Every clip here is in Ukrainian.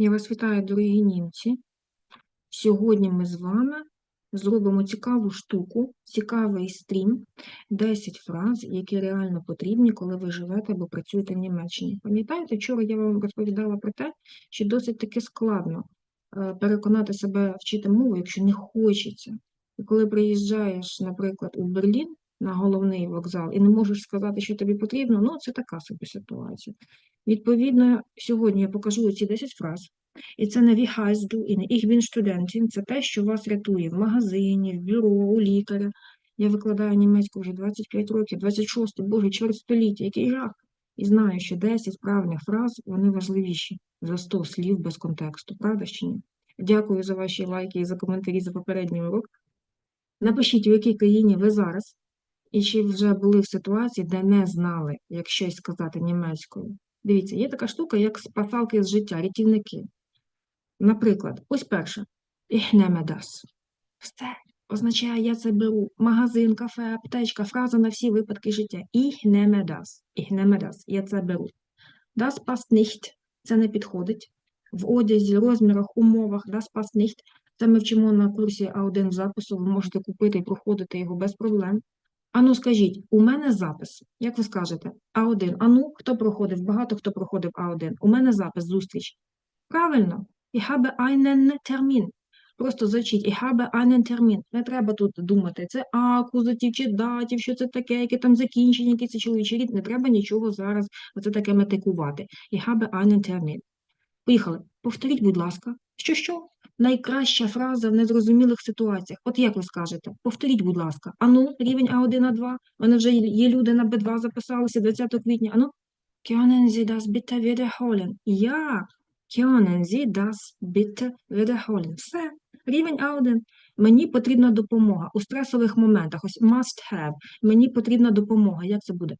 Я вас вітаю, дорогі німці. Сьогодні ми з вами зробимо цікаву штуку, цікавий стрім, 10 фраз, які реально потрібні, коли ви живете або працюєте в Німеччині. Пам'ятаєте, вчора я вам розповідала про те, що досить таки складно е, переконати себе вчити мову, якщо не хочеться. І коли приїжджаєш, наприклад, у Берлін на головний вокзал і не можеш сказати, що тобі потрібно, ну це така собі ситуація. Відповідно, сьогодні я покажу ці 10 фраз. І це не du і не bin Studentin, це те, що вас рятує в магазині, в бюро, у лікаря. Я викладаю німецьку вже 25 років, 26, боже, чверть століття, який жах. І знаю, що 10 правильних фраз, вони важливіші за 100 слів без контексту, правда чи ні? Дякую за ваші лайки і за коментарі за попередній урок. Напишіть, у якій країні ви зараз, і чи вже були в ситуації, де не знали, як щось сказати німецькою. Дивіться, є така штука, як спасалки з життя, рятівники. Наприклад, ось перше. Das. Все означає, я це беру. Магазин, кафе, аптечка, фраза на всі випадки життя. Das. Das. Я це беру. Das passt nicht. Це не підходить. В одязі, розмірах, умовах, das passt nicht. Це ми вчимо на курсі А1 запису. Ви можете купити і проходити його без проблем. Ану, скажіть, у мене запис. Як ви скажете? А1. Ану, хто проходив? Багато хто проходив А1. У мене запис, зустріч. Правильно. Ich habe einen Termin. Просто зачіть, ich habe einen Termin. Не треба тут думати, це акузатив чи датів, що це таке, яке там закінчення, який це чоловічий рід. Не треба нічого зараз оце таке метикувати. Ich habe einen Termin. Поїхали. Повторіть, будь ласка. Що-що? Найкраща фраза в незрозумілих ситуаціях. От як ви скажете? Повторіть, будь ласка. Ану, рівень А1, А2. У мене вже є люди на Б2 записалися 20 квітня. Ану. Sie das bitte wiederholen? Я. Können Sie das bitte wiederholen? Все. Рівень А1. Мені потрібна допомога. У стресових моментах. Ось must have. Мені потрібна допомога. Як це буде?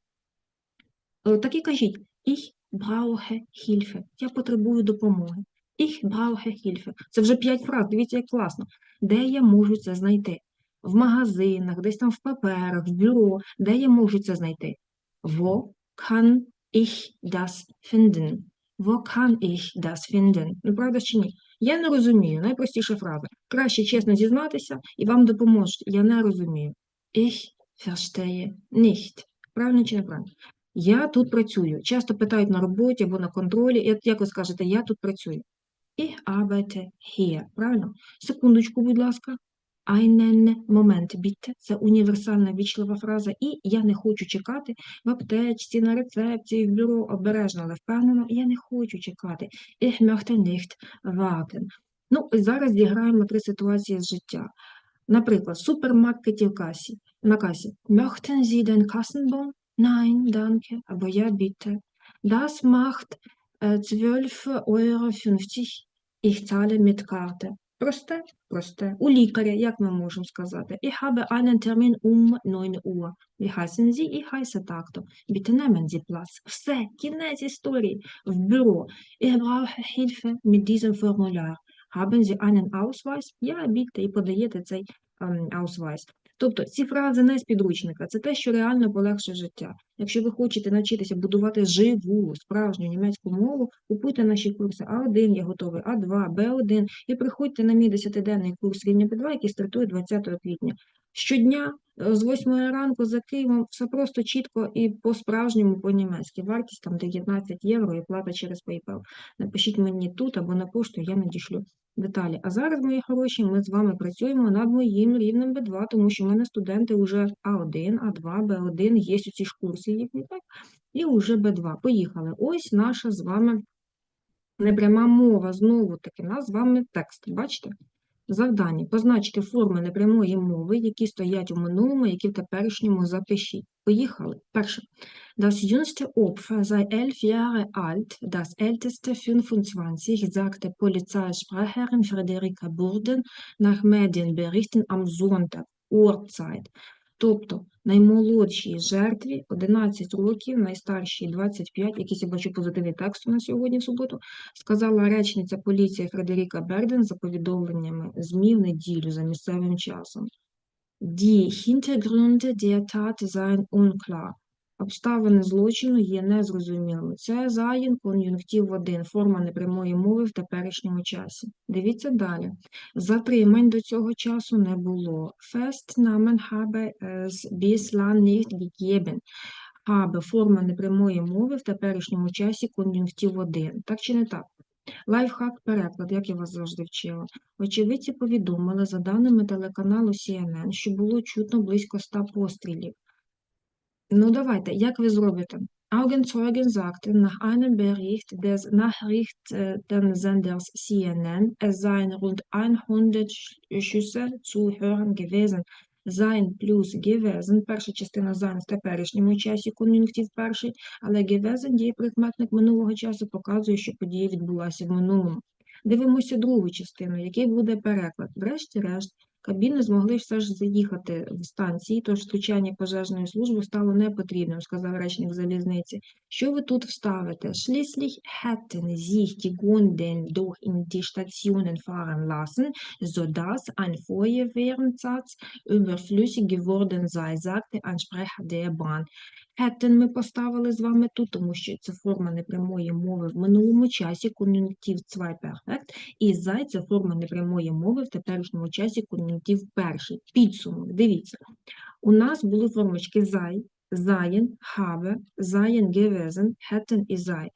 Е, Так і кажіть. Ich brauche Hilfe. Я потребую допомоги. Ich brauche Hilfe. Це вже п'ять фраз. Дивіться, як класно. Де я можу це знайти? В магазинах, десь там в паперах, в бюро. Де я можу це знайти? Wo kann ich das finden? Wo kann ich das finden? Ну, правда чи ні? Я не розумію. Найпростіша фраза. Краще чесно зізнатися і вам допоможуть. Я не розумію. Ich verstehe nicht. Правильно чи неправильно? Я тут працюю. Часто питають на роботі або на контролі. І як ви скажете, я тут працюю. Ich arbeite hier. Правильно? Секундочку, будь ласка. Einen Moment, bitte. Це універсальна вічлива фраза. І я не хочу чекати в аптечці, на рецепції, в бюро. Обережно, але впевнено, я не хочу чекати. Ich möchte nicht warten. Ну, зараз зіграємо три ситуації з життя. Наприклад, в супермаркеті в касі, на касі. Möchten Sie den Kassenbon? Nein, danke. Або я bitte. Das macht äh, 12,50 Euro. Ich zahle mit Karte. Просте, просте. У лікаря, як ми можемо сказати? Ich habe einen Termin um 9 Uhr. Wie heißen Sie? Ich heiße так-то. Bitte nehmen Sie Platz. Все, кінець історії. В бюро. Ich brauche Hilfe mit diesem Formular. Haben Sie einen Ausweis? Ja, bitte. І подаєте цей ем, Ausweis. Тобто ці фрази не з підручника, це те, що реально полегшить життя. Якщо ви хочете навчитися будувати живу, справжню німецьку мову, купуйте наші курси А1, я готовий, А2, Б1 і приходьте на мій 10-денний курс рівня Б2, який стартує 20 квітня. Щодня е, з 8 ранку за Києвом все просто чітко і по-справжньому по-німецьки. Вартість там 19 євро і плата через PayPal. Напишіть мені тут або на пошту, я надішлю деталі. А зараз, мої хороші, ми з вами працюємо над моїм рівнем Б2, тому що в мене студенти вже А1, А2, Б1, є у ці ж курси їхні, так? І вже Б2. Поїхали. Ось наша з вами непряма мова. Знову таки, нас з вами текст. Бачите? Завдання. Позначте форми непрямої мови, які стоять у минулому, які в теперішньому запишіть. Поїхали. Перше. Das jüngste Opfer sei elf Jahre alt, das älteste 25, sagte Polizeisprecherin Frederika Burden nach Medienberichten am Sonntag, Uhrzeit. Тобто наймолодшій жертві 11 років, найстаршій 25, якісь я бачу позитивний текст на сьогодні в суботу, сказала речниця поліції Фредеріка Берден за повідомленнями ЗМІ в неділю за місцевим часом. Die Hintergründe der Tat seien unklar. Обставини злочину є незрозумілими. Це заїн, кон'юнктив 1, форма непрямої мови в теперішньому часі. Дивіться далі. Затримань до цього часу не було. Festnahmen habe es bislang nicht gegeben. Habe – форма непрямої мови в теперішньому часі кон'юнктив 1. Так чи не так? Лайфхак переклад, як я вас завжди вчила. Очевидці повідомили за даними телеканалу CNN, що було чутно близько 100 пострілів. Ну, давайте, як ви зробите? Augenzeugen sagten nach einem Bericht des Nachrichtensenders CNN, es seien rund 100 Schüsse zu hören gewesen. Sein плюс gewesen, перша частина sein в теперішньому часі, кон'юнктив перший, але gewesen, дієприкметник минулого часу, показує, що подія відбулася в минулому. Дивимося другу частину, який буде переклад. Врешті-решт, кабіни змогли все ж заїхати в станції, тож втручання пожежної служби стало непотрібним, сказав речник залізниці. Що ви тут вставите? Schließlich hätten sich die Kunden doch in die Stationen fahren lassen, sodass ein Feuerwehreinsatz überflüssig geworden sei, sagte ein Sprecher der Bahn. Hätten ми поставили з вами тут, тому що це форма непрямої мови в минулому часі, кон'юнктив 2 перфект, і зай це форма непрямої мови в теперішньому часі, кон'юнктив перший. Підсумок, дивіться. У нас були формочки зай, заєн, хабе, заєн, гевезен, хеттен і зай.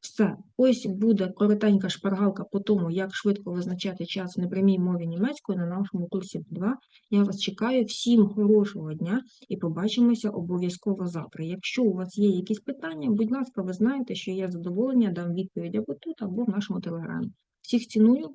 Все, ось буде коротенька шпаргалка по тому, як швидко визначати час в непрямій мові німецької на нашому курсі 2. Я вас чекаю. Всім хорошого дня і побачимося обов'язково завтра. Якщо у вас є якісь питання, будь ласка, ви знаєте, що я з задоволенням дам відповідь або тут, або в нашому телеграмі. Всіх ціную.